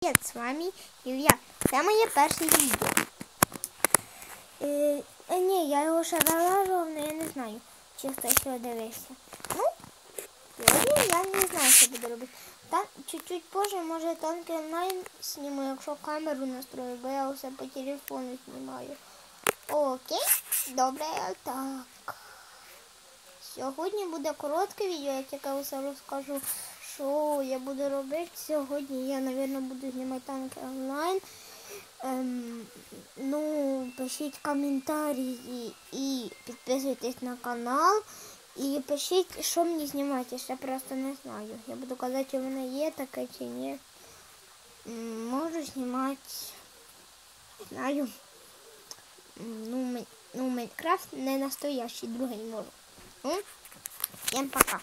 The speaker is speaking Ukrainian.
Привіт, з вами Ілля. Це моє перше відео. Е, е, ні, я його ще вилажував, але я не знаю, чи хтось його дивився. Ну, я не знаю, що буду робити. Та чуть-чуть позже, може, тонкий онлайн зніму, якщо камеру настрою, бо я все по телефону знімаю. Окей, добре, так. Сьогодні буде коротке відео, як я все розкажу, що я буду робити. Сьогодні я, мабуть, буду знімати танки онлайн. Ем, ну, пишіть коментарі і, підписуйтесь на канал. І пишіть, що мені знімати, я просто не знаю. Я буду казати, чи воно є таке чи ні. Можу знімати. Не знаю. Ну, ну, Майнкрафт не настоящий, другий можу. Всем пока.